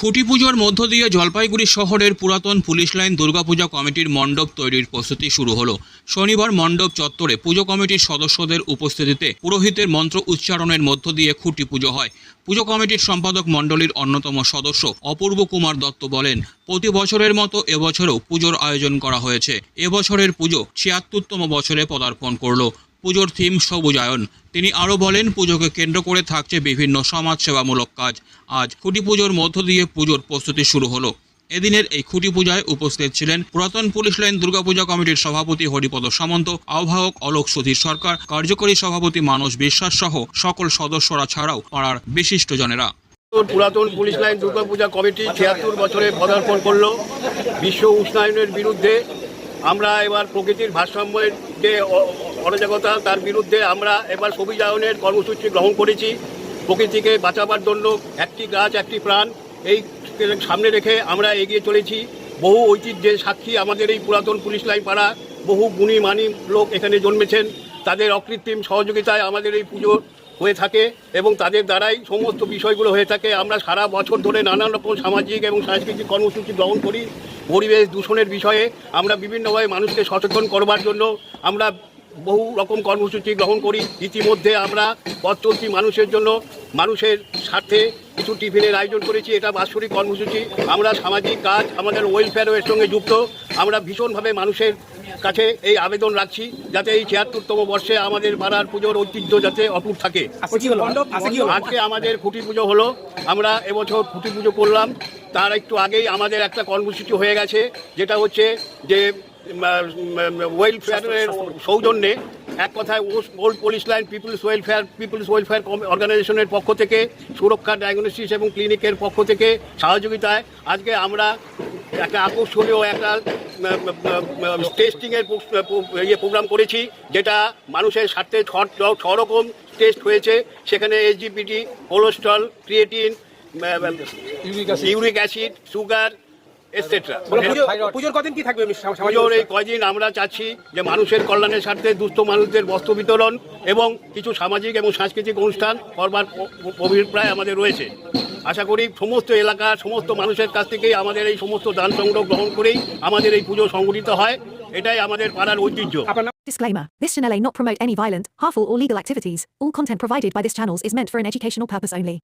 খুঁটি পুজোর মধ্য দিয়ে জলপাইগুড়ি শহরের পুরাতন পুলিশ লাইন দুর্গাপূজা কমিটির মণ্ডপ তৈরির প্রস্তুতি শুরু হলো। শনিবার মণ্ডপ চত্বরে পুজো কমিটির সদস্যদের উপস্থিতিতে পুরোহিতের মন্ত্র উচ্চারণের মধ্য দিয়ে খুঁটি পুজো হয়। পুজো কমিটির সম্পাদক মণ্ডলীর অন্যতম সদস্য অপূর্ব কুমার দত্ত বলেন, প্রতি বছরের মতো এবছরও পুজোর আয়োজন করা হয়েছে। এবছরের পুজো ছিয়াত্তরতম বছরে পদার্পণ করল। পুজোর থিম সবুজায়ন। তিনি আরও বলেন, পুজোকে কেন্দ্র করে থাকছে বিভিন্ন সমাজসেবামূলক কাজ। আজ খুঁটি পুজোর মধ্য দিয়ে পুজোর প্রস্তুতি শুরু হলো। এদিনের এই খুঁটি পূজায় উপস্থিত ছিলেন পুরাতন পুলিশ লাইন দুর্গাপূজা কমিটির সভাপতি হরিপদ সামন্ত, আহ্বায়ক অলোক সুধীর সরকার, কার্যকরী সভাপতি মানস বিশ্বাস সহ সকল সদস্যরা ছাড়াও পাড়ার বিশিষ্টজনেরা। পুরাতন পুলিশ লাইন দুর্গাপূজা কমিটি ছিয়াত্তর বছরে পদার্পণ করল বিশ্ব উষ্ণায়নের বিরুদ্ধে। আমরা এবার প্রকৃতির অ- অরাজকতা তার বিরুদ্ধে আমরা এবার সবুজায়নের কর্মসূচি গ্রহণ করেছি। প্রকৃতিকে বাঁচাবার জন্য একটি গাছ, একটি প্রাণ এই সামনে রেখে আমরা এগিয়ে চলেছি। বহু ঐতিহ্যের সাক্ষী আমাদের এই পুরাতন পুলিশ লাইন পাড়া, বহু গুণী মানি লোক এখানে জন্মেছেন। তাদের অকৃত্রিম সহযোগিতায় আমাদের এই পুজো হয়ে থাকে এবং তাদের দ্বারাই সমস্ত বিষয়গুলো হয়ে থাকে। আমরা সারা বছর ধরে নানান রকম সামাজিক এবং সাংস্কৃতিক কর্মসূচি গ্রহণ করি। পরিবেশ দূষণের বিষয়ে আমরা বিভিন্নভাবে মানুষকে সচেতন করবার জন্য আমরা বহু রকম কর্মসূচি গ্রহণ করি। ইতিমধ্যে আমরা পথ চলতি মানুষের জন্য মানুষের স্বার্থে কিছু টিফিনের আয়োজন করেছি। এটা বাৎসরিক কর্মসূচি। আমরা সামাজিক কাজ আমাদের ওয়েলফেয়ারের সঙ্গে যুক্ত। আমরা ভীষণভাবে মানুষের কাছে এই আবেদন রাখছি যাতে এই ছিয়াত্তরতম বর্ষে আমাদের পাড়ার পুজোর ঐতিহ্য যাতে অটুট থাকে। আজকে আমাদের খুঁটি পুজো হলো। আমরা এবছর খুঁটি পুজো করলাম। তার একটু আগেই আমাদের একটা কর্মসূচি হয়ে গেছে যেটা হচ্ছে যে ওয়েলফেয়ারের সৌজন্যে এক কথায় old police line peoples welfare peoples welfare অর্গানাইজেশনের পক্ষ থেকে সুরক্ষা ডায়াগনোসিস এবং ক্লিনিকের পক্ষ থেকে সহযোগিতায় আজকে আমরা একটা আকর্ষণীয় একটা টেস্টিংয়ের ইয়ে প্রোগ্রাম করেছি যেটা মানুষের স্বার্থে ছ রকম টেস্ট হয়েছে। সেখানে এইচজিপিটি cholesterol creatinine uric acid sugar etcetera মানে পুজোর কদিন কি থাকবে পুজোর এই কয়দিন আমরা চাচ্ছি যে মানুষের কল্যাণের স্বার্থে দুস্থ মানুষদের বস্ত্র বিতরণ এবং কিছু সামাজিক এবং সাংস্কৃতিক অনুষ্ঠান করবার অভিপ্রায় আমাদের রয়েছে। আশা করি সমস্ত এলাকার সমস্ত মানুষের কাছ থেকেই আমাদের এই সমস্ত দান সংগ্রহ গ্রহণ করেই আমাদের এই পুজো সংগঠিত হয়। এটাই আমাদের পাড়ার ঐতিহ্য। আপনার নাম? Disclaimer This channel may not promote any violent, harmful, or legal activities. All content provided by this channel is meant for an educational purpose only.